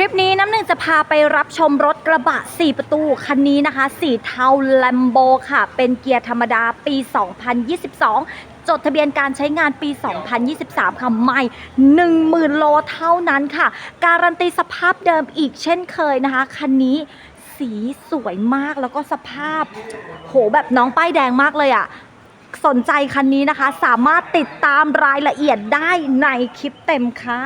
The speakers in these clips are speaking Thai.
ลิปนี้น้ำหนึ่งจะพาไปรับชมรถกระบะ 4 ประตูคันนี้นะคะ สีเทาแลมโบค่ะ เป็นเกียร์ธรรมดาปี 2022จดทะเบียนการใช้งานปี 2023 ค่ะใหม่ 10,000 โลเท่านั้นค่ะ การันตีสภาพเดิมอีกเช่นเคยนะคะ คันนี้สีสวยมากแล้วก็สภาพ โหแบบน้องป้ายแดงมากเลยอะ่ะ สนใจคันนี้นะคะ สามารถติดตามรายละเอียดได้ในคลิปเต็มค่ะ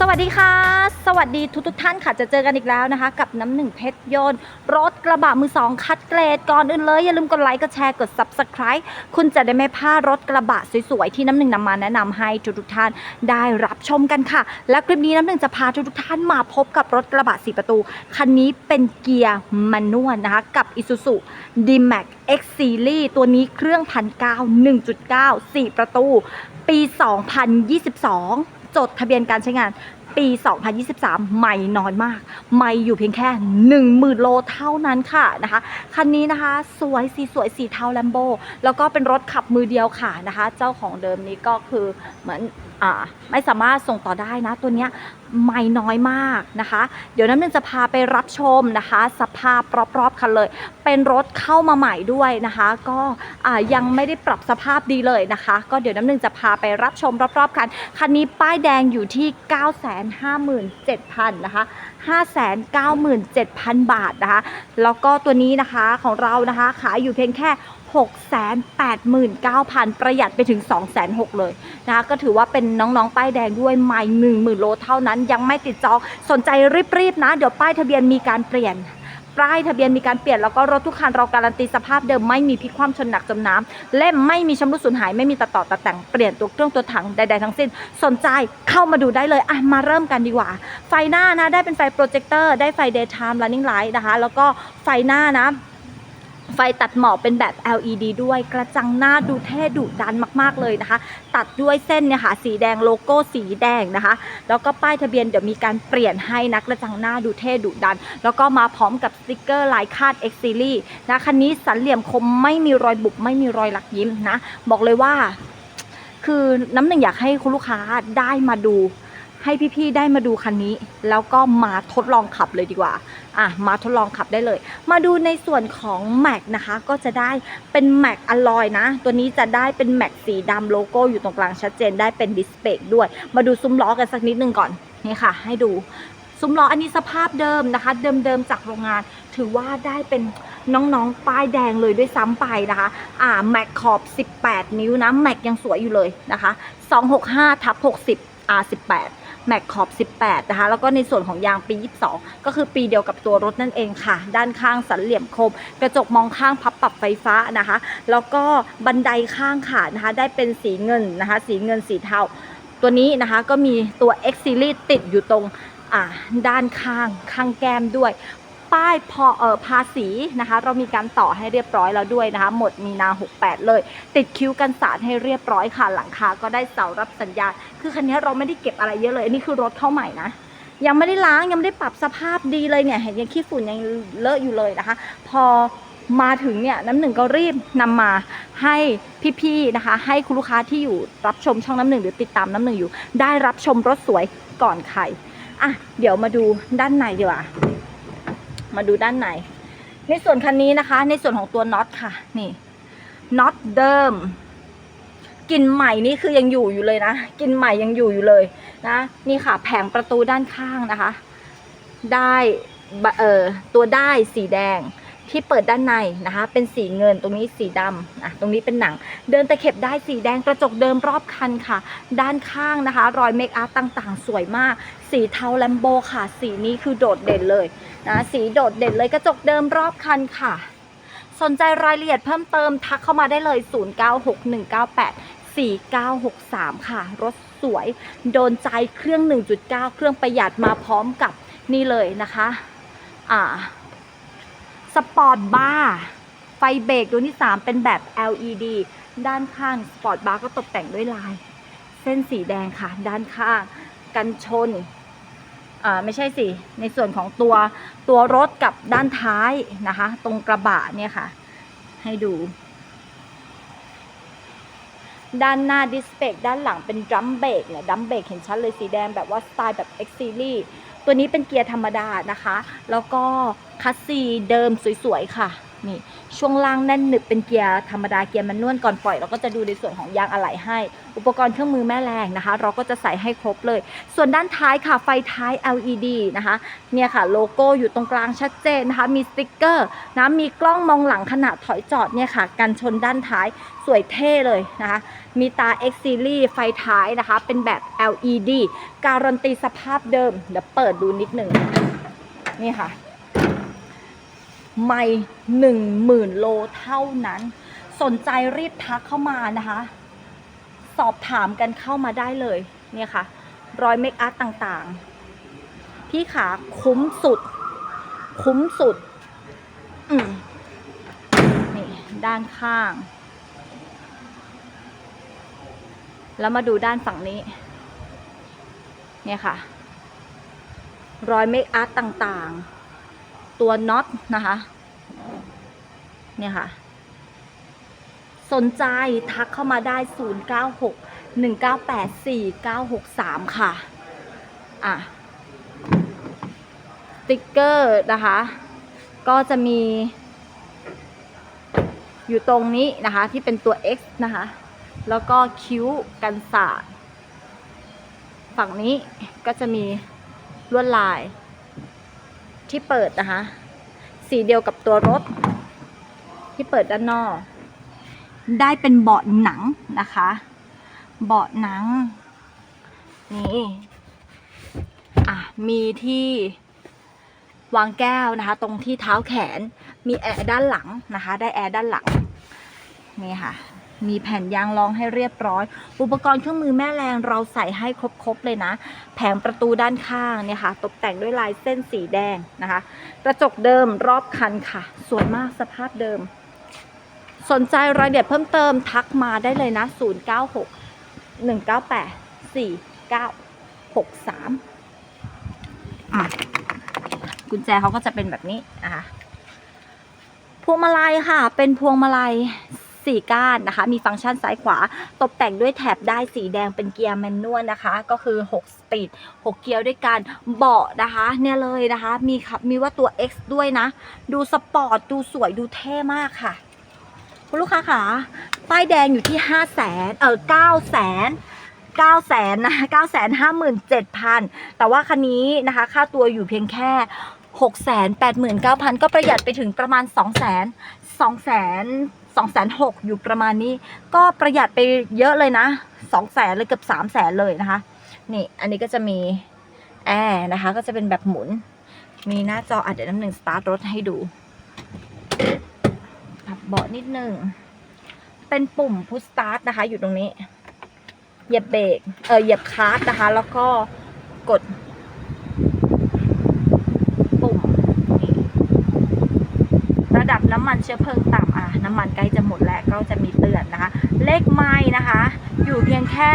สวัสดีค่ะ สวัสดีทุกทุกท่านค่ะจะเจอกันอีกแล้วนะคะ กับน้ำหนึ่งเพชรยนต์รถกระบะมือสองคัดเกรด ก่อนอื่นเลย อย่าลืมกดไลค์กดแชร์กด Subscribe คุณจะได้ไม่พลาดรถกระบะสวยๆ ที่น้ำหนึ่งนำมาแนะนำให้ทุกทุกท่านได้รับชมกันค่ะ และคลิปนี้น้ำหนึ่งจะพาทุกทุกท่านมาพบกับรถกระบะสีประตู คันนี้เป็นเกียร์แมนนวลนะคะ กับ Isuzu D-Max X Series ตัวนี้เครื่องพันเก้า1.9 4 ประตู ปี 2022 จดทะเบียนการใช้งานปี 2023ใหม่น้อยมาก ไม่อยู่เพียงแค่ 10,000 โลเท่านั้นค่ะนะคะ คันนี้นะคะสวยสีสวยสีเทาแลมโบ แล้วก็เป็นรถขับมือเดียวค่ะนะคะ เจ้าของเดิมนี้ก็คือเหมือน ไม่สามารถส่งต่อได้นะ ตัวเนี้ยไม่น้อยมากนะคะ เดี๋ยวน้ำหนึ่งจะพาไปรับชมนะคะ สภาพรอบๆคันเลย เป็นรถเข้ามาใหม่ด้วยนะคะ ก็ยังไม่ได้ปรับสภาพดีเลยนะคะ ก็เดี๋ยวน้ำหนึ่งจะพาไปรับชมรอบๆคันคันนี้ป้ายแดงอยู่ที่ 957,000นะคะ597,000 บาทนะคะ แล้วก็ตัวนี้นะคะของเรานะคะขายอยู่เพียงแค่ 689,000 ประหยัดไปถึง 206,000 เลยนะคะก็ถือว่าเป็นน้องๆ ป้ายแดงด้วยไม่10,000 โลเท่านั้นยังไม่ติดจองสนใจรีบๆ นะ เดี๋ยวป้ายทะเบียนมีการเปลี่ยนป้ายทะเบียนมีการเปลี่ยนแล้วก็รถทุกคันเราการันตีสภาพเดิมไม่มีพลิกคว่ำชนหนักจมน้ำเล่มไม่มีชำรุดสูญหายไม่มีตัดต่อตัดแต่งเปลี่ยนตัวเครื่องตัวถังใดๆทั้งสิ้น สนใจเข้ามาดูได้เลยอะมาเริ่มกันดีกว่า ไฟหน้านะได้เป็นไฟโปรเจคเตอร์ได้ไฟ daytime running light นะคะแล้วก็ไฟหน้านะ ไฟตัดหมอกเป็นแบบ LED ด้วยกระจังหน้าดูเท่ดุดันมากๆเลยนะคะ ตัดด้วยเส้นเนี่ยค่ะสีแดงโลโก้สีแดงนะคะ แล้วก็ป้ายทะเบียนเดี๋ยวมีการเปลี่ยนให้นะกระจังหน้าดูเท่ดุดัน แล้วก็มาพร้อมกับสติกเกอร์ลายคาด X Series นะคันนี้สันเหลี่ยมคมไม่มีรอยบุบไม่มีรอยหลักยิ้มนะ บอกเลยว่า คือน้ำหนึ่งอยากให้คุณลูกค้าได้มาดู ให้พี่ๆได้มาดูคันนี้ แล้วก็มาทดลองขับเลยดีกว่าอะมาทดลองขับได้เลย มาดูในส่วนของแม็กนะคะ ก็จะได้เป็นแม็กอลลอยนะ ตัวนี้จะได้เป็นแม็กสีดำโลโก้อยู่ตรงกลางชัดเจนได้เป็นดิสเบรกด้วย มาดูซุ้มล้อกันสักนิดนึงก่อนนี่ค่ะ ให้ดูซุ้มล้ออันนี้สภาพเดิมนะคะ เดิมๆจากโรงงาน ถือว่าได้เป็นน้องๆ ป้ายแดงเลยด้วยซ้ำไปนะคะ อ่าแม็กขอบ 18 นิ้วนะ แม็กยังสวยอยู่เลยนะคะ 265ทับ60 R 18 แม็กขอบ 18 นะคะ แล้วก็ในส่วนของยางปี 22 ก็คือปีเดียวกับตัวรถนั่นเองค่ะ ด้านข้างสันเหลี่ยมคม กระจกมองข้างพับปรับไฟฟ้านะคะ แล้วก็บันไดข้างค่ะนะคะ ได้เป็นสีเงินนะคะ สีเงินสีเทา ตัวนี้นะคะก็มีตัว X Series ติดอยู่ตรงอ่าด้านข้างข้างแก้มด้วย ป้ายพอเออภาษีนะคะ เรามีการต่อให้เรียบร้อยแล้วด้วยนะคะ หมดมีนา 68 เลย ติดคิ้วกันสาดให้เรียบร้อยค่ะ หลังคาก็ได้เสารับสัญญาณ คือคันนี้เราไม่ได้เก็บอะไรเยอะเลย อันนี้คือรถเข้าใหม่นะยังไม่ได้ล้างยังไม่ได้ปรับสภาพดีเลยเนี่ยเห็นยังขี้ฝุ่นยังเลอะอยู่เลยนะคะ พอมาถึงเนี่ยน้ำหนึ่งก็รีบนำมาให้พี่ๆนะคะ ให้คุณลูกค้าที่อยู่รับชมช่องน้ำหนึ่งหรือติดตามน้ำหนึ่งอยู่ ได้รับชมรถสวยก่อนใครอะเดี๋ยวมาดูด้านในดีกว่า มาดูด้านในในส่วนคันนี้นะคะ ในส่วนของตัวน็อตค่ะ นี่น็อตเดิมกลิ่นใหม่นี่คือยังอยู่อยู่เลยนะกลิ่นใหม่ยังอยู่อยู่เลยนะนี่ค่ะ แผงประตูด้านข้างนะคะ ได้เอ่อตัวได้สีแดง ที่เปิดด้านในนะคะ เป็นสีเงินตรงนี้สีดำอะตรงนี้เป็นหนัง เดินตะเข็บได้สีแดงกระจกเดิมรอบคันค่ะ ด้านข้างนะคะ รอยเมคอัพต่างๆ สวยมาก สีเทาแลมโบค่ะ สีนี้คือโดดเด่นเลยนะสีโดดเด่นเลยกระจกเดิมรอบคันค่ะ สนใจรายละเอียดเพิ่มเติมทักเข้ามาได้เลย 096198 4963 ค่ะ รถสวย โดนใจเครื่อง 1.9 เครื่องประหยัดมาพร้อมกับนี่เลยนะคะ อ่า สปอร์ตบาร์ไฟเบรกดวงที่ 3 เป็นแบบ LED ด้านข้างสปอร์ตบาร์ก็ตกแต่งด้วยลาย เส้นสีแดงค่ะ ด้านข้าง กันชนอ่าไม่ใช่สิ ในส่วนของตัวตัวรถกับด้านท้ายนะคะ ตรงกระบะเนี่ยค่ะ ให้ดู ด้านหน้าดิสเบรกด้านหลังเป็นดรัมเบรกเนี่ยดรัมเบรกเห็นชัดเลยสีแดงแบบว่าสไตล์แบบ X Series ตัวนี้เป็นเกียร์ธรรมดานะคะ แล้วก็คัสซีเดิมสวยๆค่ะ นี่ช่วงล่างแน่นหนึบเป็นเกียร์ธรรมดาเกียร์มันนวลก่อนปล่อยเราก็จะดูในส่วนของยางอะไหล่ให้ อุปกรณ์เครื่องมือแม่แรงนะคะ เราก็จะใส่ให้ครบเลย ส่วนด้านท้ายค่ะไฟท้าย LED นะคะเนี่ยค่ะโลโก้อยู่ตรงกลางชัดเจนนะคะมีสติ๊กเกอร์นะมีกล้องมองหลังขณะถอยจอดเนี่ยค่ะกันชนด้านท้ายสวยเท่เลยนะคะมีตา X Series ไฟท้ายนะคะ เป็นแบบ LED การันตีสภาพเดิมเดี๋ยวเปิดดูนิดหนึ่งนี่ค่ะ ไม่หนึ่งหมื่นโลเท่านั้น สนใจรีบทักเข้ามานะคะ สอบถามกันเข้ามาได้เลยเนี่ยค่ะ รอยเมคอัพต่างๆ พี่ขาคุ้มสุด คุ้มสุด อืมนี่ด้านข้าง แล้วมาดูด้านฝั่งนี้ เนี่ยค่ะ รอยเมคอัพต่างๆ ตัวน็อตนะคะ เนี่ยค่ะ สนใจทักเข้ามาได้ 096 1984 963 ค่ะ อะติ๊กเกอร์นะคะ ก็จะมี อยู่ตรงนี้นะคะ ที่เป็นตัว X นะคะ แล้วก็คิ้วกันสาดฝั่งนี้ก็จะมีลวดลาย ที่เปิดนะคะ สีเดียวกับตัวรถ ที่เปิดด้านนอก ได้เป็นเบาะหนังนะคะ เบาะหนัง นี่อะมีที่วางแก้วนะคะ ตรงที่เท้าแขนมีแอร์ด้านหลังนะคะ ได้แอร์ด้านหลัง นี่ค่ะ มีแผ่นยางรองให้เรียบร้อย อุปกรณ์เครื่องมือแม่แรงเราใส่ให้ครบๆเลยนะ แผงประตูด้านข้างเนี่ยค่ะ ตกแต่งด้วยลายเส้นสีแดงนะคะ กระจกเดิมรอบคันค่ะ สวยมากสภาพเดิม สนใจรายละเอียดเพิ่มเติมทักมาได้เลยนะ 096 198 4963อะกุญแจเขาก็จะเป็นแบบนี้นะคะพวงมาลัยค่ะ เป็นพวงมาลัย สี่ก้านนะคะ มีฟังก์ชันซ้ายขวา ตกแต่งด้วยแถบได้สีแดงเป็นเกียร์แมนนวลนะคะ ก็คือ 6 สปีด 6 เกียร์ด้วยกันเบาะนะคะ เนี่ยเลยนะคะ มีครับมีว่าตัว X ด้วยนะ ดูสปอร์ต ดูสวย ดูเท่มากค่ะ คุณลูกค้าค่ะ ป้ายแดงอยู่ที่ห้าแสนเออเก้าแสนเก้าแสนนะเก้าแสนห้าหมื่นเจ็ดพันแต่ว่าคันนี้นะคะ ค่าตัวอยู่เพียงแค่หกแสนแปดหมื่นเก้าพันก็ประหยัดไปถึงประมาณสองแสนสองแสน สองแสนหกอยู่ประมาณนี้ ก็ประหยัดไปเยอะเลยนะสองแสนเลยเกือบสามแสนเลยนะคะ นี่อันนี้ก็จะมีแอร์นะคะ ก็จะเป็นแบบหมุน มีหน้าจออะเดี๋ยวน้ำหนึ่งสตาร์ทรถให้ดูปรับเบาะนิดนึงเป็นปุ่มพุชสตาร์ทนะคะ อยู่ตรงนี้ เหยียบเบรกเออเหยียบคลัตช์นะคะ แล้วก็กด ปุ่มนี่ระดับน้ำมันเชื้อเพลิงต่ำอะน้ำมันใกล้จะหมดแล้วก็จะมีเตือนนะคะ เลขไม้นะคะ อยู่เพียงแค่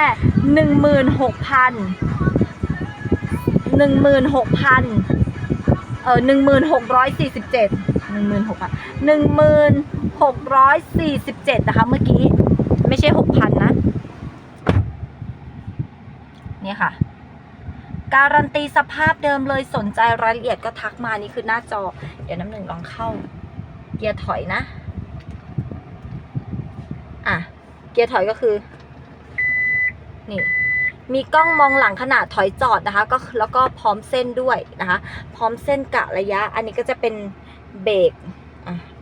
หนึ่งหมื่นหกพันหนึ่งหมื่นหกพันเออหนึ่งหมื่นหกร้อยสี่สิบเจ็ดหนึ่งหมื่นหกพันหนึ่งหมื่นหกร้อยสี่สิบเจ็ดนะคะ เมื่อกี้ ไม่ใช่หกพันนะ นี่ค่ะการันตีสภาพเดิมเลยสนใจรายละเอียดก็ทักมานี่คือหน้าจอ เดี๋ยวน้ำหนึ่งลองเข้า เกียร์ถอยนะ อะ เกียร์ถอยก็คือ นี่ มีกล้องมองหลังขนาดถอยจอดนะคะ ก็แล้วก็พร้อมเส้นด้วยนะคะ พร้อมเส้นกะระยะ อันนี้ก็จะเป็นเบรก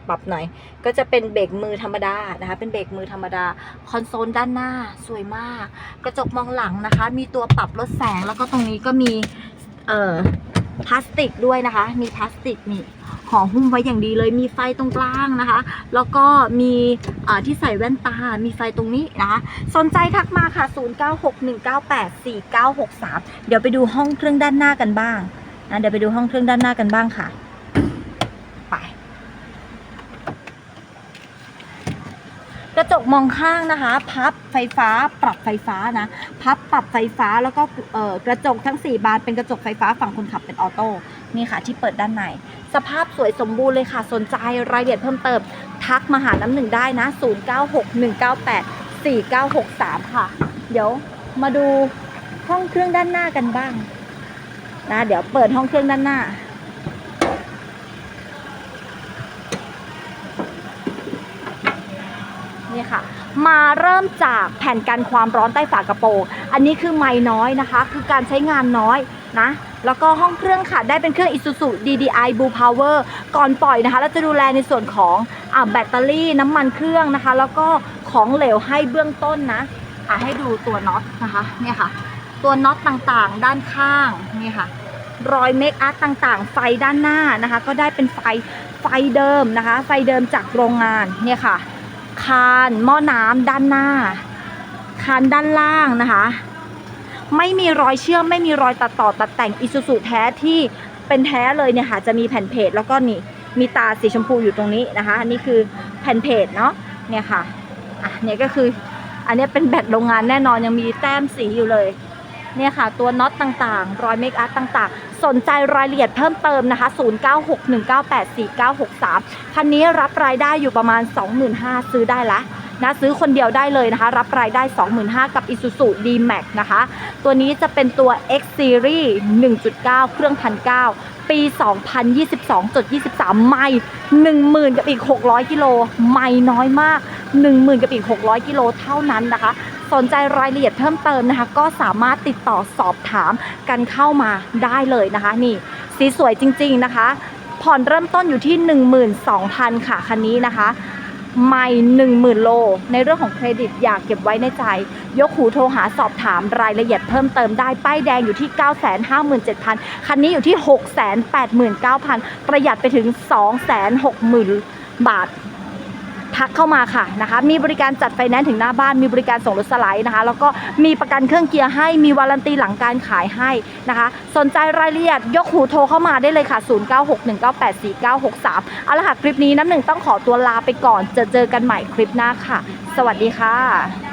ปรับหน่อย ก็จะเป็นเบรกมือธรรมดานะคะ เป็นเบรกมือธรรมดา คอนโซลด้านหน้าสวยมาก กระจกมองหลังนะคะ มีตัวปรับลดแสง แล้วก็ตรงนี้ก็มี เอ่อ พลาสติกด้วยนะคะ มีพลาสติกนี่ห่อหุ้มไว้อย่างดีเลยมีไฟตรงกลางนะคะ แล้วก็มีที่ใส่แว่นตา มีไฟตรงนี้นะคะ สนใจทักมาค่ะ 0961984963 เดี๋ยวไปดูห้องเครื่องด้านหน้ากันบ้างนะเดี๋ยวไปดูห้องเครื่องด้านหน้ากันบ้างค่ะ ไป โด ระจกมองข้างนะคะ พับไฟฟ้าปรับไฟฟ้านะ พับปรับไฟฟ้าแล้วก็กระจกทั้ง 4 บานเป็นกระจกไฟฟ้าฝั่งคนขับเป็นออโต้นี่ค่ะที่เปิดด้านใน สภาพสวยสมบูรณ์เลยค่ะ สนใจรายละเอียดเพิ่มเติม ทักมาหาน้ำหนึ่งได้นะ 0961984963 ค่ะ เดี๋ยวมาดูห้องเครื่องด้านหน้ากันบ้างนะเดี๋ยวเปิดห้องเครื่องด้านหน้า นี่ค่ะ มาเริ่มจากแผ่นกันความร้อนใต้ฝากระโปรงอันนี้คือไม้น้อยนะคะ คือการใช้งานน้อยนะแล้วก็ห้องเครื่องค่ะ ได้เป็นเครื่อง Isuzu DDI Blue Power ก่อนปล่อยนะคะ แล้วจะดูแลในส่วนของอ่าแบตเตอรี่น้ำมันเครื่องนะคะ แล้วก็ของเหลวให้เบื้องต้นนะอะให้ดูตัวน็อตนะคะเนี่ยค่ะ ตัวน็อตต่างๆ ด้านข้างนี่ค่ะ รอยเมคอัพต่างๆ ไฟด้านหน้านะคะ ก็ได้เป็นไฟไฟเดิมนะคะ ไฟเดิมจากโรงงานเนี่ยค่ะ คานหม้อน้ำด้านหน้า คานด้านล่างนะคะ ไม่มีรอยเชื่อมไม่มีรอยตัดต่อตัดแต่งอิซูซูแท้ที่เป็นแท้เลยเนี่ยค่ะจะมีแผ่นเพจแล้วก็นี่มีตาสีชมพูอยู่ตรงนี้นะคะ อันนี้คือแผ่นเพจเนาะเนี่ยค่ะอะเนี่ยก็คืออันนี้เป็นแบตโรงงานแน่นอนยังมีแต้มสีอยู่เลยเนี่ยค่ะ ตัวน็อตต่างๆ รอยเมคอัพต่างๆ สนใจรายละเอียดเพิ่มเติมนะคะ 0961984963 คันนี้รับรายได้อยู่ประมาณ 25,000 ซื้อได้ละนะซื้อคนเดียวได้เลยนะคะ รับรายได้ 25,000 กับ Isuzu D-Max นะคะ ตัวนี้จะเป็นตัว X Series 1.9 เครื่องพันเปี 2022.23 ไม่10,000 กับอีก 600 กิโล ไม่น้อยมาก 10,000 กับอีก 600 กิโลเท่านั้นนะคะ สนใจรายละเอียดเพิ่มเติมนะคะ ก็สามารถติดต่อสอบถามกันเข้ามาได้เลยนะคะ นี่สีสวยจริง ๆนะคะ ผ่อนเริ่มต้นอยู่ที่ 12,000 ค่ะคันนี้นะคะไม่10,000โล ในเรื่องของเครดิตอยากเก็บไว้ในใจ ยกหูโทรหาสอบถามรายละเอียดเพิ่มเติมได้ ป้ายแดงอยู่ที่ 957,000 คันนี้อยู่ที่ 689,000 ประหยัดไปถึง 260,000 บาท ทักเข้ามาค่ะนะคะ มีบริการจัดไฟแนนซ์ถึงหน้าบ้าน มีบริการส่งรถสไลด์นะคะ แล้วก็มีประกันเครื่องเกียร์ให้ มีวารันตีหลังการขายให้นะคะ สนใจรายละเอียดยกหูโทรเข้ามาได้เลยค่ะ 0961984963 เอาละค่ะ คลิปนี้น้ำหนึ่งต้องขอตัวลาไปก่อน จะเจอกันใหม่คลิปหน้าค่ะ สวัสดีค่ะ